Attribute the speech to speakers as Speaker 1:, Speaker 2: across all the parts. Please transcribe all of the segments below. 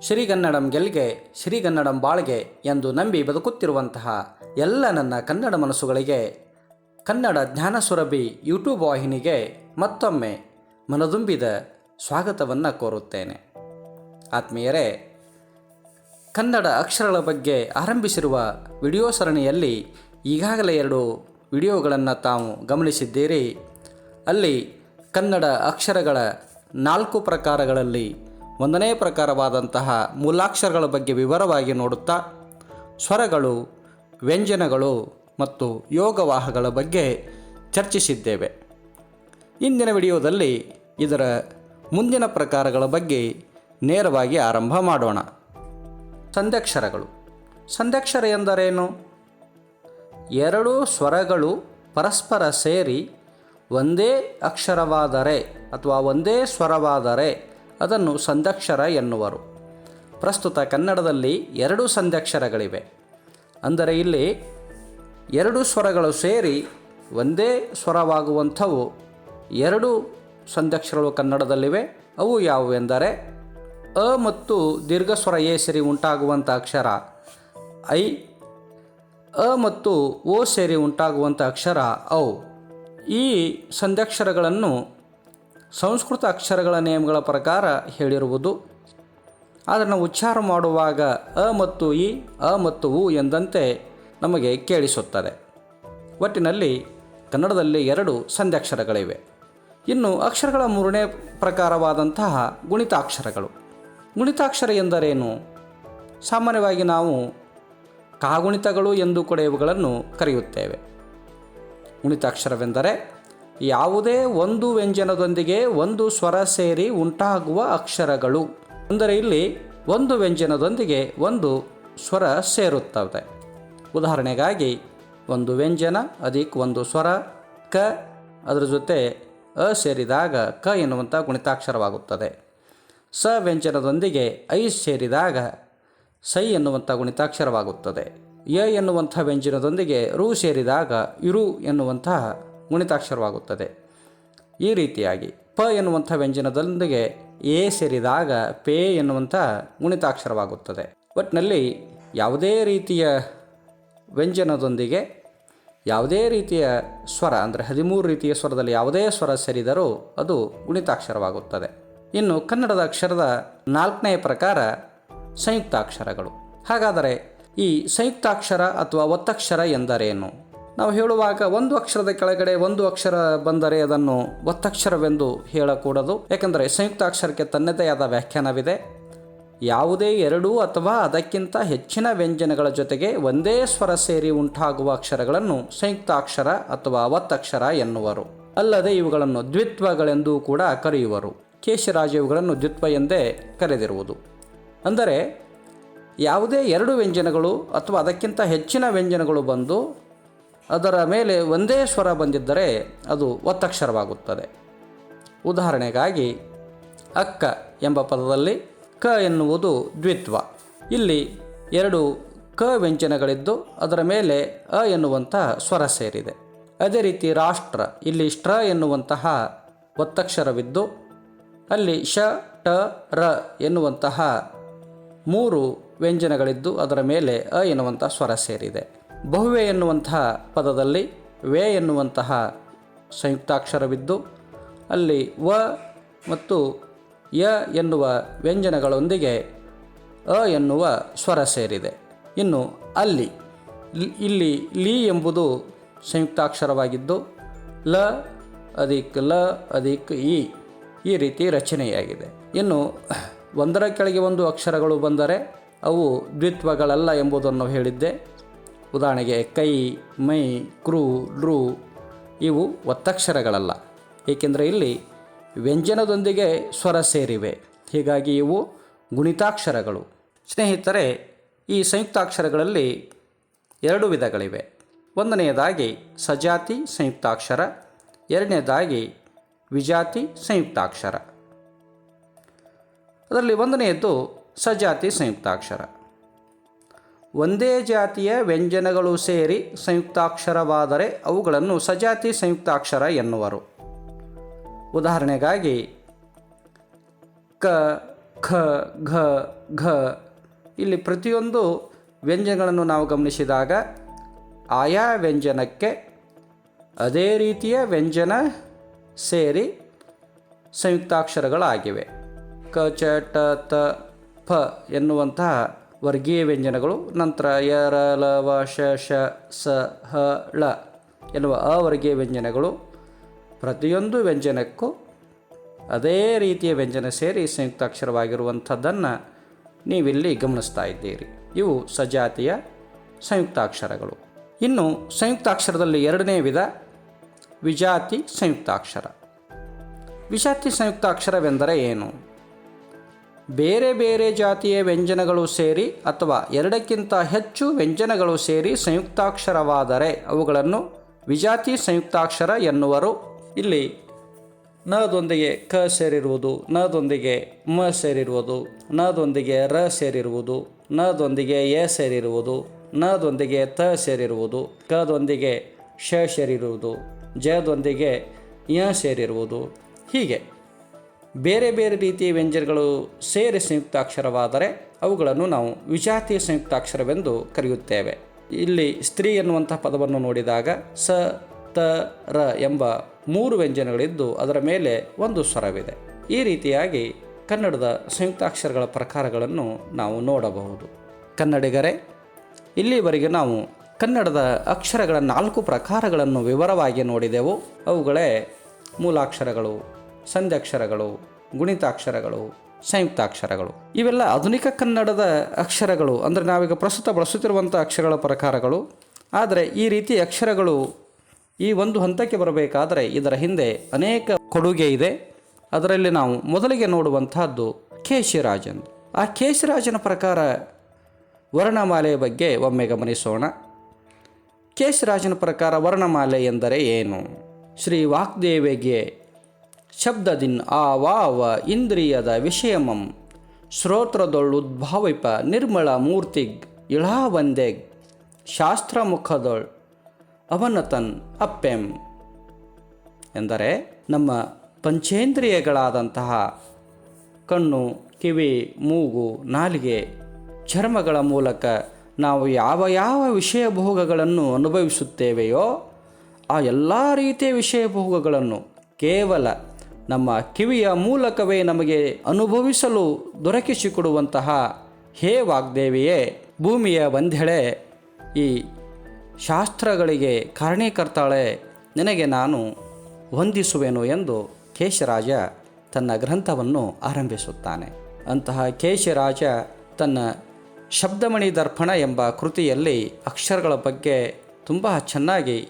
Speaker 1: ಶ್ರೀಗನ್ನಡಂ ಗೆಲ್ಗೆ ಶ್ರೀಗನ್ನಡಂ ಬಾಳ್ಗೆ ಎಂದು ನಂಬಿ ಬದುಕುತ್ತಿರುವಂತಹ ಎಲ್ಲ ನನ್ನ ಕನ್ನಡ ಮನಸ್ಸುಗಳಿಗೆ, ಕನ್ನಡ ಜ್ಞಾನ ಸುರಭಿ ಯೂಟ್ಯೂಬ್ ವಾಹಿನಿಗೆ ಮತ್ತೊಮ್ಮೆ ಮನದುಂಬಿದ ಸ್ವಾಗತವನ್ನು ಕೋರುತ್ತೇನೆ. ಆತ್ಮೀಯರೇ, ಕನ್ನಡ ಅಕ್ಷರಗಳ ಬಗ್ಗೆ ಆರಂಭಿಸಿರುವ ವಿಡಿಯೋ ಸರಣಿಯಲ್ಲಿ ಈಗಾಗಲೇ ಎರಡು ವಿಡಿಯೋಗಳನ್ನು ತಾವು ಗಮನಿಸಿದ್ದೀರಿ. ಅಲ್ಲಿ ಕನ್ನಡ ಅಕ್ಷರಗಳ ನಾಲ್ಕು ಪ್ರಕಾರಗಳಲ್ಲಿ ಒಂದನೇ ಪ್ರಕಾರವಾದಂತಹ ಮೂಲಾಕ್ಷರಗಳ ಬಗ್ಗೆ ವಿವರವಾಗಿ ನೋಡುತ್ತಾ, ಸ್ವರಗಳು, ವ್ಯಂಜನಗಳು ಮತ್ತು ಯೋಗವಾಹಗಳ ಬಗ್ಗೆ ಚರ್ಚಿಸಿದ್ದೇವೆ. ಇಂದಿನ ವಿಡಿಯೋದಲ್ಲಿ ಇದರ ಮುಂದಿನ ಪ್ರಕಾರಗಳ ಬಗ್ಗೆ ನೇರವಾಗಿ ಆರಂಭ ಮಾಡೋಣ. ಸಂಧ್ಯಕ್ಷರಗಳು ಸಂಧ್ಯಕ್ಷರ ಎಂದರೇನು? ಎರಡು ಸ್ವರಗಳು ಪರಸ್ಪರ ಸೇರಿ ಒಂದೇ ಅಕ್ಷರವಾದರೆ ಅಥವಾ ಒಂದೇ ಸ್ವರವಾದರೆ ಅದನ್ನು ಸಂಧ್ಯಕ್ಷರ ಎನ್ನುವರು. ಪ್ರಸ್ತುತ ಕನ್ನಡದಲ್ಲಿ ಎರಡು ಸಂಧ್ಯಕ್ಷರಗಳಿವೆ ಅಂದರೆ ಇಲ್ಲಿ ಎರಡು ಸ್ವರಗಳು ಸೇರಿ ಒಂದೇ ಸ್ವರವಾಗುವಂಥವು ಎರಡು ಸಂಧ್ಯಕ್ಷರಗಳು ಕನ್ನಡದಲ್ಲಿವೆ. ಅವು ಯಾವುವೆಂದರೆ ಅ ಮತ್ತು ದೀರ್ಘ ಸ್ವರ ಎ ಸೇರಿ ಉಂಟಾಗುವಂಥ ಅಕ್ಷರ ಐ, ಅ ಮತ್ತು ಓ ಸೇರಿ ಉಂಟಾಗುವಂಥ ಅಕ್ಷರ ಔ. ಈ ಸಂಧ್ಯಕ್ಷರಗಳನ್ನು ಸಂಸ್ಕೃತ ಅಕ್ಷರಗಳ ನಿಯಮಗಳ ಪ್ರಕಾರ ಹೇಳಿರುವುದು. ಅದನ್ನು ಉಚ್ಚಾರ ಮಾಡುವಾಗ ಅ ಮತ್ತು ಇ, ಅ ಮತ್ತು ಉ ಎಂದಂತೆ ನಮಗೆ ಕೇಳಿಸುತ್ತದೆ. ಒಟ್ಟಿನಲ್ಲಿ ಕನ್ನಡದಲ್ಲಿ ಎರಡು ಸಂಧ್ಯಾಕ್ಷರಗಳಿವೆ. ಇನ್ನು ಅಕ್ಷರಗಳ ಮೂರನೇ ಪ್ರಕಾರವಾದಂತಹ ಗುಣಿತಾಕ್ಷರಗಳು. ಗುಣಿತಾಕ್ಷರ ಎಂದರೇನು? ಸಾಮಾನ್ಯವಾಗಿ ನಾವು ಕಾಗುಣಿತಗಳು ಎಂದು ಕೂಡ ಇವುಗಳನ್ನು ಕರೆಯುತ್ತೇವೆ. ಗುಣಿತಾಕ್ಷರವೆಂದರೆ ಯಾವುದೇ ಒಂದು ವ್ಯಂಜನದೊಂದಿಗೆ ಒಂದು ಸ್ವರ ಸೇರಿ ಉಂಟಾಗುವ ಅಕ್ಷರಗಳು. ಅಂದರೆ ಇಲ್ಲಿ ಒಂದು ವ್ಯಂಜನದೊಂದಿಗೆ ಒಂದು ಸ್ವರ ಸೇರುತ್ತವೆ. ಉದಾಹರಣೆಗಾಗಿ, ಒಂದು ವ್ಯಂಜನ ಅದಕ್ಕೆ ಒಂದು ಸ್ವರ, ಕ, ಅದರ ಜೊತೆ ಅ ಸೇರಿದಾಗ ಕ ಎನ್ನುವಂಥ ಗುಣಿತಾಕ್ಷರವಾಗುತ್ತದೆ. ಸ ವ್ಯಂಜನದೊಂದಿಗೆ ಐ ಸೇರಿದಾಗ ಸೈ ಎನ್ನುವಂಥ ಗುಣಿತಾಕ್ಷರವಾಗುತ್ತದೆ. ಎ ಎನ್ನುವಂಥ ವ್ಯಂಜನದೊಂದಿಗೆ ರು ಸೇರಿದಾಗ ಇರು ಎನ್ನುವಂತಹ ಗುಣಿತಾಕ್ಷರವಾಗುತ್ತದೆ ಈ ರೀತಿಯಾಗಿ ಪ ಎನ್ನುವಂಥ ವ್ಯಂಜನದೊಂದಿಗೆ ಎ ಸೇರಿದಾಗ ಪೇ ಎನ್ನುವಂಥ ಗುಣಿತಾಕ್ಷರವಾಗುತ್ತದೆ ಒಟ್ಟಿನಲ್ಲಿ ಯಾವುದೇ ರೀತಿಯ ವ್ಯಂಜನದೊಂದಿಗೆ ಯಾವುದೇ ರೀತಿಯ ಸ್ವರ, ಅಂದರೆ ಹದಿಮೂರು ರೀತಿಯ ಸ್ವರದಲ್ಲಿ ಯಾವುದೇ ಸ್ವರ ಸೇರಿದರೂ ಅದು ಗುಣಿತಾಕ್ಷರವಾಗುತ್ತದೆ ಇನ್ನು ಕನ್ನಡದ ಅಕ್ಷರದ ನಾಲ್ಕನೇ ಪ್ರಕಾರ ಸಂಯುಕ್ತಾಕ್ಷರಗಳು. ಹಾಗಾದರೆ ಈ ಸಂಯುಕ್ತಾಕ್ಷರ ಅಥವಾ ಒತ್ತಕ್ಷರ ಎಂದರೇನು? ನಾವು ಹೇಳುವಾಗ ಒಂದು ಅಕ್ಷರದ ಕೆಳಗಡೆ ಒಂದು ಅಕ್ಷರ ಬಂದರೆ ಅದನ್ನು ಒತ್ತಕ್ಷರವೆಂದು ಹೇಳಕೂಡದು. ಯಾಕಂದರೆ ಸಂಯುಕ್ತಾಕ್ಷರಕ್ಕೆ ತನ್ನದೇ ಆದ ವ್ಯಾಖ್ಯಾನವಿದೆ. ಯಾವುದೇ ಎರಡು ಅಥವಾ ಅದಕ್ಕಿಂತ ಹೆಚ್ಚಿನ ವ್ಯಂಜನಗಳ ಜೊತೆಗೆ ಒಂದೇ ಸ್ವರ ಸೇರಿ ಉಂಟಾಗುವ ಅಕ್ಷರಗಳನ್ನು ಸಂಯುಕ್ತಾಕ್ಷರ ಅಥವಾ ಒತ್ತಕ್ಷರ ಎನ್ನುವರು. ಅಲ್ಲದೆ ಇವುಗಳನ್ನು ದ್ವಿತ್ವಗಳೆಂದೂ ಕೂಡ ಕರೆಯುವರು. ಕೇಶರಾಜ ಇವುಗಳನ್ನು ದ್ವಿತ್ವ ಎಂದೇ ಕರೆದಿರುವುದು. ಅಂದರೆ ಯಾವುದೇ ಎರಡು ವ್ಯಂಜನಗಳು ಅಥವಾ ಅದಕ್ಕಿಂತ ಹೆಚ್ಚಿನ ವ್ಯಂಜನಗಳು ಬಂದು ಅದರ ಮೇಲೆ ಒಂದೇ ಸ್ವರ ಬಂದಿದ್ದರೆ ಅದು ಒತ್ತಕ್ಷರವಾಗುತ್ತದೆ. ಉದಾಹರಣೆಗಾಗಿ, ಅಕ್ಕ ಎಂಬ ಪದದಲ್ಲಿ ಕ ಎನ್ನುವುದು ದ್ವಿತ್ವ. ಇಲ್ಲಿ ಎರಡು ಕ ವ್ಯಂಜನಗಳಿದ್ದು ಅದರ ಮೇಲೆ ಅ ಎನ್ನುವಂತಹ ಸ್ವರ ಸೇರಿದೆ. ಅದೇ ರೀತಿ ರಾಷ್ಟ್ರ, ಇಲ್ಲಿ ಸ್ಟ್ರ ಎನ್ನುವಂತಹ ಒತ್ತಕ್ಷರವಿದ್ದು, ಅಲ್ಲಿ ಶ, ಟ, ರ ಎನ್ನುವಂತಹ ಮೂರು ವ್ಯಂಜನಗಳಿದ್ದು ಅದರ ಮೇಲೆ ಅ ಎನ್ನುವಂಥ ಸ್ವರ ಸೇರಿದೆ. ಬಹುವೆ ಎನ್ನುವಂತಹ ಪದದಲ್ಲಿ ವೇ ಎನ್ನುವಂತಹ ಸಂಯುಕ್ತಾಕ್ಷರವಿದ್ದು, ಅಲ್ಲಿ ವ ಮತ್ತು ಯ ಎನ್ನುವ ವ್ಯಂಜನಗಳೊಂದಿಗೆ ಅ ಎನ್ನುವ ಸ್ವರ ಸೇರಿದೆ. ಇನ್ನು ಅಲ್ಲಿ, ಇಲ್ಲಿ ಲಿ ಎಂಬುದು ಸಂಯುಕ್ತಾಕ್ಷರವಾಗಿದ್ದು, ಲ ಅಧಿಕ್ ಲ ಅಧಿಕ್ ಇ ಈ ರೀತಿ ರಚನೆಯಾಗಿದೆ. ಇನ್ನು ಒಂದರ ಕೆಳಗೆ ಒಂದು ಅಕ್ಷರಗಳು ಬಂದರೆ ಅವು ದ್ವಿತ್ವಗಳಲ್ಲ ಎಂಬುದನ್ನು ಹೇಳಿದ್ದೆ. ಉದಾಹರಣೆಗೆ ಕೈ, ಮೈ, ಕ್ರೂ, ಡ್ರೂ ಇವು ಒತ್ತಕ್ಷರಗಳಲ್ಲ. ಏಕೆಂದರೆ ಇಲ್ಲಿ ವ್ಯಂಜನದೊಂದಿಗೆ ಸ್ವರ ಸೇರಿವೆ. ಹೀಗಾಗಿ ಇವು ಗುಣಿತಾಕ್ಷರಗಳು. ಸ್ನೇಹಿತರೆ, ಈ ಸಂಯುಕ್ತಾಕ್ಷರಗಳಲ್ಲಿ ಎರಡು ವಿಧಗಳಿವೆ. ಒಂದನೆಯದಾಗಿ ಸಜಾತಿ ಸಂಯುಕ್ತಾಕ್ಷರ ಎರಡನೇದಾಗಿ ವಿಜಾತಿ ಸಂಯುಕ್ತಾಕ್ಷರ. ಅದರಲ್ಲಿ ಒಂದನೆಯದ್ದು ಸಜಾತಿ ಸಂಯುಕ್ತಾಕ್ಷರ. ಒಂದೇ ಜಾತಿಯ ವ್ಯಂಜನಗಳು ಸೇರಿ ಸಂಯುಕ್ತಾಕ್ಷರವಾದರೆ ಅವುಗಳನ್ನು ಸಜಾತಿ ಸಂಯುಕ್ತಾಕ್ಷರ ಎನ್ನುವರು. ಉದಾಹರಣೆಗಾಗಿ, ಕ, ಖ, ಘ ಘ. ಇಲ್ಲಿ ಪ್ರತಿಯೊಂದು ವ್ಯಂಜನಗಳನ್ನು ನಾವು ಗಮನಿಸಿದಾಗ, ಆಯಾ ವ್ಯಂಜನಕ್ಕೆ ಅದೇ ರೀತಿಯ ವ್ಯಂಜನ ಸೇರಿ ಸಂಯುಕ್ತಾಕ್ಷರಗಳಾಗಿವೆ. ಕ, ಚ, ಟ, ತ ಫ ಎನ್ನುವಂತಹ ವರ್ಗೀಯ ವ್ಯಂಜನಗಳು. ನಂತರ ಯರ ಲ ವ ಶ ಶ ಸ ಹ ಳ ಎನ್ನುವ ಅವರ್ಗೀಯ ವ್ಯಂಜನಗಳು. ಪ್ರತಿಯೊಂದು ವ್ಯಂಜನಕ್ಕೂ ಅದೇ ರೀತಿಯ ವ್ಯಂಜನ ಸೇರಿ ಸಂಯುಕ್ತಾಕ್ಷರವಾಗಿರುವಂಥದ್ದನ್ನು ನೀವಿಲ್ಲಿ ಗಮನಿಸ್ತಾ ಇದ್ದೀರಿ. ಇವು ಸಜಾತಿಯ ಸಂಯುಕ್ತಾಕ್ಷರಗಳು. ಇನ್ನು ಸಂಯುಕ್ತಾಕ್ಷರದಲ್ಲಿ ಎರಡನೇ ವಿಧ ವಿಜಾತಿ ಸಂಯುಕ್ತಾಕ್ಷರ. ವಿಜಾತಿ ಸಂಯುಕ್ತಾಕ್ಷರವೆಂದರೆ ಏನು? ಬೇರೆ ಬೇರೆ ಜಾತಿಯ ವ್ಯಂಜನಗಳು ಸೇರಿ ಅಥವಾ ಎರಡಕ್ಕಿಂತ ಹೆಚ್ಚು ವ್ಯಂಜನಗಳು ಸೇರಿ ಸಂಯುಕ್ತಾಕ್ಷರವಾದರೆ ಅವುಗಳನ್ನು ವಿಜಾತಿ ಸಂಯುಕ್ತಾಕ್ಷರ ಎನ್ನುವರು. ಇಲ್ಲಿ ನದೊಂದಿಗೆ ಕ ಸೇರಿರುವುದು, ನದೊಂದಿಗೆ ಮ ಸೇರಿರುವುದು, ನದೊಂದಿಗೆ ರ ಸೇರಿರುವುದು, ನದೊಂದಿಗೆ ಎ ಸೇರಿರುವುದು, ನದೊಂದಿಗೆ ತ ಸೇರಿರುವುದು, ಕದೊಂದಿಗೆ ಶ ಸೇರಿರುವುದು, ಜದೊಂದಿಗೆ ಯ ಸೇರಿರುವುದು. ಹೀಗೆ. ಬೇರೆ ಬೇರೆ ರೀತಿಯ ವ್ಯಂಜನಗಳು ಸೇರಿ ಸಂಯುಕ್ತಾಕ್ಷರವಾದರೆ ಅವುಗಳನ್ನು ನಾವು ವಿಜಾತಿ ಸಂಯುಕ್ತಾಕ್ಷರವೆಂದು ಕರೆಯುತ್ತೇವೆ. ಇಲ್ಲಿ ಸ್ತ್ರೀ ಎನ್ನುವಂಥ ಪದವನ್ನು ನೋಡಿದಾಗ ಸ, ತ, ರ ಎಂಬ ಮೂರು ವ್ಯಂಜನಗಳಿದ್ದು ಅದರ ಮೇಲೆ ಒಂದು ಸ್ವರವಿದೆ. ಈ ರೀತಿಯಾಗಿ ಕನ್ನಡದ ಸಂಯುಕ್ತಾಕ್ಷರಗಳ ಪ್ರಕಾರಗಳನ್ನು ನಾವು ನೋಡಬಹುದು. ಕನ್ನಡಿಗರೇ, ಇಲ್ಲಿವರೆಗೆ ನಾವು ಕನ್ನಡದ ಅಕ್ಷರಗಳ ನಾಲ್ಕು ಪ್ರಕಾರಗಳನ್ನು ವಿವರವಾಗಿ ನೋಡಿದೆವು. ಅವುಗಳೇ ಮೂಲಾಕ್ಷರಗಳು ಸಂಧ್ಯಾಕ್ಷರಗಳು, ಗುಣಿತಾಕ್ಷರಗಳು, ಸಂಯುಕ್ತಾಕ್ಷರಗಳು. ಇವೆಲ್ಲ ಆಧುನಿಕ ಕನ್ನಡದ ಅಕ್ಷರಗಳು. ಅಂದರೆ ನಾವೀಗ ಪ್ರಸ್ತುತ ಬಳಸುತ್ತಿರುವಂಥ ಅಕ್ಷರಗಳ ಪ್ರಕಾರಗಳು. ಆದರೆ ಈ ರೀತಿ ಅಕ್ಷರಗಳು ಈ ಒಂದು ಹಂತಕ್ಕೆ ಬರಬೇಕಾದರೆ ಇದರ ಹಿಂದೆ ಅನೇಕ ಕೊಡುಗೆ ಇದೆ. ಅದರಲ್ಲಿ ನಾವು ಮೊದಲಿಗೆ ನೋಡುವಂತಹದ್ದು ಕೇಶಿರಾಜನ್. ಆ ಕೇಶಿರಾಜನ ಪ್ರಕಾರ ವರ್ಣಮಾಲೆಯ ಬಗ್ಗೆ ಒಮ್ಮೆ ಗಮನಿಸೋಣ. ಕೇಶಿರಾಜನ ಪ್ರಕಾರ ವರ್ಣಮಾಲೆ ಎಂದರೆ ಏನು? ಶ್ರೀ ವಾಗ್ದೇವಿಗೆ ಶಬ್ದದಿನ್ ಆ ವಾವ ಇಂದ್ರಿಯದ ವಿಷಯಮಂ. ಶ್ರೋತ್ರದೊಳುದ್ಭಾವಿಪ ನಿರ್ಮಳ ಮೂರ್ತಿಗ್ ಇಳಾವಂದೆಗ್ ಶಾಸ್ತ್ರಮುಖದೊಳ್ ಅವನತನ್ ಅಪ್ಪೆಂ. ಎಂದರೆ ನಮ್ಮ ಪಂಚೇಂದ್ರಿಯಗಳಾದಂತಹ ಕಣ್ಣು, ಕಿವಿ, ಮೂಗು, ನಾಲಿಗೆ, ಚರ್ಮಗಳ ಮೂಲಕ ನಾವು ಯಾವ ಯಾವ ವಿಷಯ ಭೋಗಗಳನ್ನು ಅನುಭವಿಸುತ್ತೇವೆಯೋ, ಆ ಎಲ್ಲ ರೀತಿಯ ವಿಷಯ ಭೋಗಗಳನ್ನು ಕೇವಲ ನಮ್ಮ ಕಿವಿಯ ಮೂಲಕವೇ ನಮಗೆ ಅನುಭವಿಸಲು ದೊರಕಿಸಿಕೊಡುವಂತಹ ಹೇ ವಾಗ್ದೇವಿಯೇ, ಭೂಮಿಯ ಒಂದೆಳೆ ಈ ಶಾಸ್ತ್ರಗಳಿಗೆ ಕಾರಣೀಕರ್ತಾಳೆ, ನಿನಗೆ ನಾನು ವಂದಿಸುವೆನು ಎಂದು ಕೇಶರಾಜ ತನ್ನ ಗ್ರಂಥವನ್ನು ಆರಂಭಿಸುತ್ತಾನೆ. ಅಂತಹ ಕೇಶರಾಜ ತನ್ನ ಶಬ್ದಮಣಿ ದರ್ಪಣ ಎಂಬ ಕೃತಿಯಲ್ಲಿ ಅಕ್ಷರಗಳ ಬಗ್ಗೆ ತುಂಬ ಚೆನ್ನಾಗಿ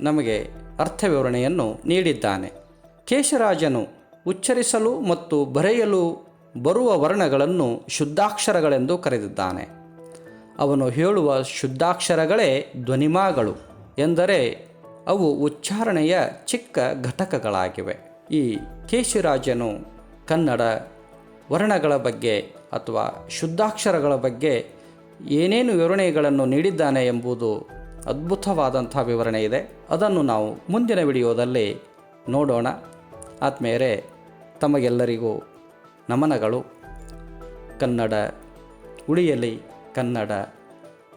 Speaker 1: ನಮಗೆ ಅರ್ಥ ವಿವರಣೆಯನ್ನು ನೀಡಿದ್ದಾನೆ. ಕೇಶರಾಜನು ಉಚ್ಚರಿಸಲು ಮತ್ತು ಬರೆಯಲು ಬರುವ ವರ್ಣಗಳನ್ನು ಶುದ್ಧಾಕ್ಷರಗಳೆಂದು ಕರೆದಿದ್ದಾನೆ. ಅವನು ಹೇಳುವ ಶುದ್ಧಾಕ್ಷರಗಳೇ ಧ್ವನಿಮಾಗಳು ಎಂದರೆ ಅವು ಉಚ್ಚಾರಣೆಯ ಚಿಕ್ಕ ಘಟಕಗಳಾಗಿವೆ. ಈ ಕೇಶಿರಾಜನು ಕನ್ನಡ ವರ್ಣಗಳ ಬಗ್ಗೆ ಅಥವಾ ಶುದ್ಧಾಕ್ಷರಗಳ ಬಗ್ಗೆ ಏನೇನು ವಿವರಣೆಗಳನ್ನು ನೀಡಿದ್ದಾನೆ ಎಂಬುದು ಅದ್ಭುತವಾದಂಥ ವಿವರಣೆ ಇದೆ. ಅದನ್ನು ನಾವು ಮುಂದಿನ ವಿಡಿಯೋದಲ್ಲಿ ನೋಡೋಣ. ಆತ್ಮೇರೆ ತಮಗೆಲ್ಲರಿಗೂ ನಮನಗಳು. ಕನ್ನಡ ಉಳಿಯಲಿ ಕನ್ನಡ,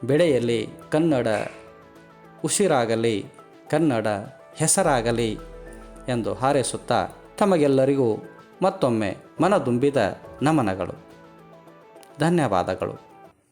Speaker 1: ಬೆಳೆಯಲಿ ಕನ್ನಡ, ಉಸಿರಾಗಲಿ ಕನ್ನಡ, ಹೆಸರಾಗಲಿ ಎಂದು ಹಾರೈಸುತ್ತಾ ತಮಗೆಲ್ಲರಿಗೂ ಮತ್ತೊಮ್ಮೆ ಮನದುಂಬಿದ ನಮನಗಳು. ಧನ್ಯವಾದಗಳು.